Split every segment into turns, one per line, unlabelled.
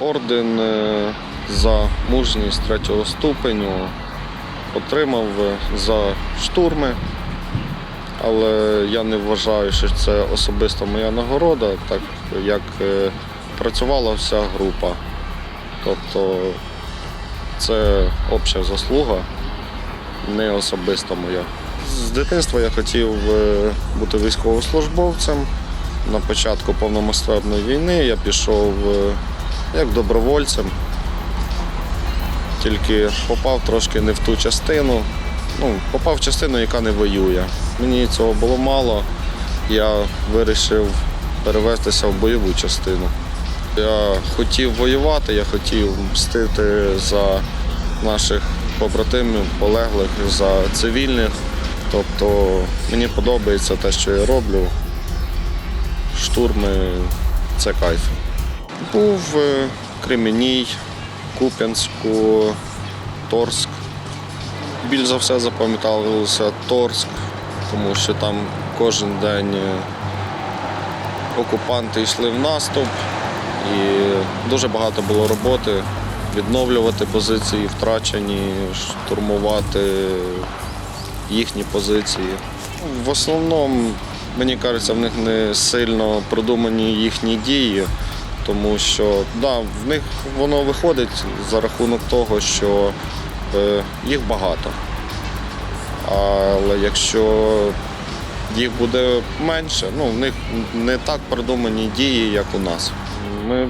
Орден е, за мужність третього ступеню отримав е, за штурми, але я не вважаю, що це особисто моя нагорода, так як е, працювала вся група. Тобто це обща заслуга, не особисто моя. З дитинства я хотів бути військовослужбовцем. На початку повномасштабної війни я пішов як добровольцем, тільки попав трошки не в ту частину. Ну, попав в частину, яка не воює. Мені цього було мало. Я вирішив перевестися в бойову частину. Я хотів воювати, я хотів мстити за наших побратимів, полеглих, за цивільних. Тобто мені подобається те, що я роблю. Штурми це кайф. Був е, Креміній, Куп'янську, Торськ. Більш за все запам'яталося Торськ, тому що там кожен день е, окупанти йшли в наступ і дуже багато було роботи відновлювати позиції втрачені, штурмувати їхні позиції. В основному, мені кажеться, в них не сильно продумані їхні дії, тому що да, в них воно виходить за рахунок того, що е, їх багато. Але якщо їх буде менше, ну, в них не так продумані дії, як у нас. Ми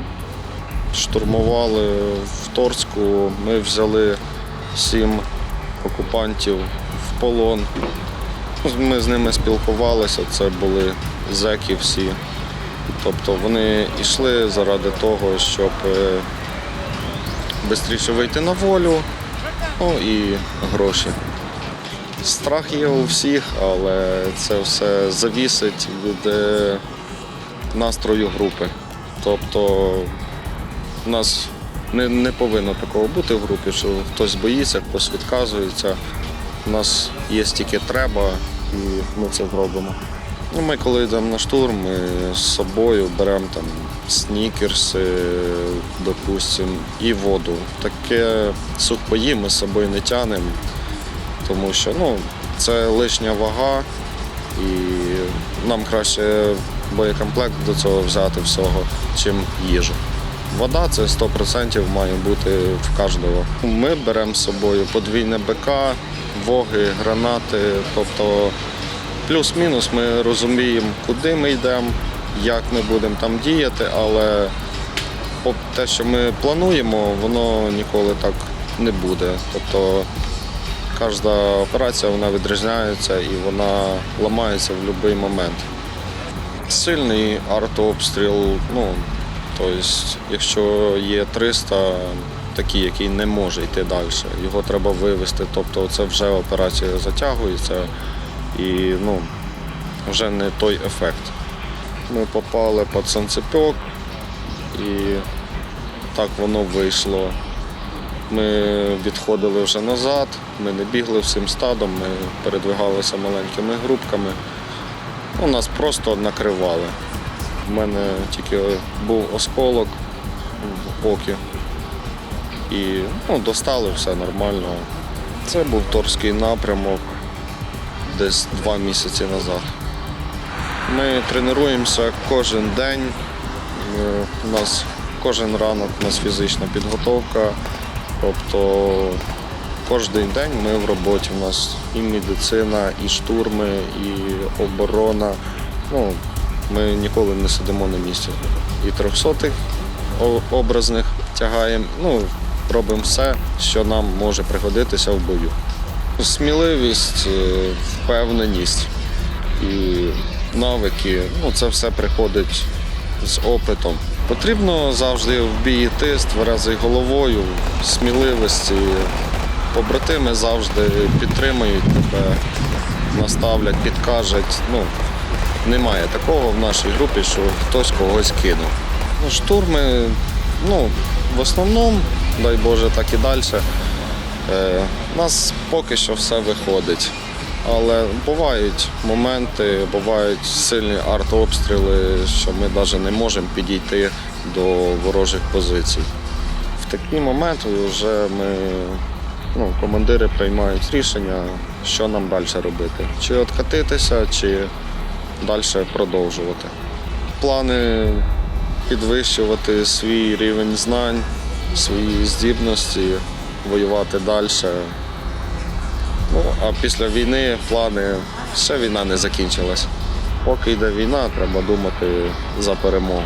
штурмували в Торську, ми взяли сім окупантів в полон. Ми з ними спілкувалися, це були зеки всі. Тобто вони йшли заради того, щоб швидше вийти на волю, ну і гроші. Страх є у всіх, але це все завісить від е, настрою групи. Тобто у нас не, не повинно такого бути в групі, що хтось боїться, хтось відказується. У нас є стільки треба, і ми це зробимо. Ну, ми коли йдемо на штурм, ми з собою беремо там снікерси, допустим, і воду. Таке сухпої ми з собою не тянемо, тому що ну, це лишня вага, і нам краще боєкомплект до цього взяти всього, чим їжу. Вода це 100% має бути в кожного. Ми беремо з собою подвійне БК, воги, гранати, тобто плюс-мінус ми розуміємо, куди ми йдемо, як ми будемо там діяти, але те, що ми плануємо, воно ніколи так не буде. Тобто кожна операція вона відрізняється і вона ламається в будь-який момент. Сильний артобстріл, ну, тобто, якщо є 300, такий, який не може йти далі, його треба вивести. Тобто це вже операція затягується і ну, вже не той ефект. Ми попали під санцепьок і так воно вийшло. Ми відходили вже назад, ми не бігли всім стадом, ми передвигалися маленькими групками. Ну, нас просто накривали. У мене тільки був осколок в окі. І ну, достали все нормально. Це був торський напрямок десь два місяці назад. Ми тренуємося кожен день. Е, У нас кожен ранок у нас фізична підготовка. Тобто кожен день ми в роботі. У нас і медицина, і штурми, і оборона. Ну, ми ніколи не сидимо на місці. І трьохсотих образних тягаємо. Ну, робимо все, що нам може пригодитися в бою. Сміливість, е, впевненість і навики ну, це все приходить з опитом. Потрібно завжди в бій йти з тверезою головою, сміливості. Побратими завжди підтримують тебе, наставлять, підкажуть. Ну, немає такого в нашій групі, що хтось когось кинув. Ну, штурми, ну, в основному, дай Боже, так і далі. Е, у нас поки що все виходить. Але бувають моменти, бувають сильні артобстріли, що ми навіть не можемо підійти до ворожих позицій. В такий момент вже ми, ну, командири приймають рішення, що нам далі робити. Чи откатитися, чи далі продовжувати. Плани підвищувати свій рівень знань, свої здібності, воювати далі. Ну, а після війни плани ще війна не закінчилась. Поки йде війна, треба думати за перемогу.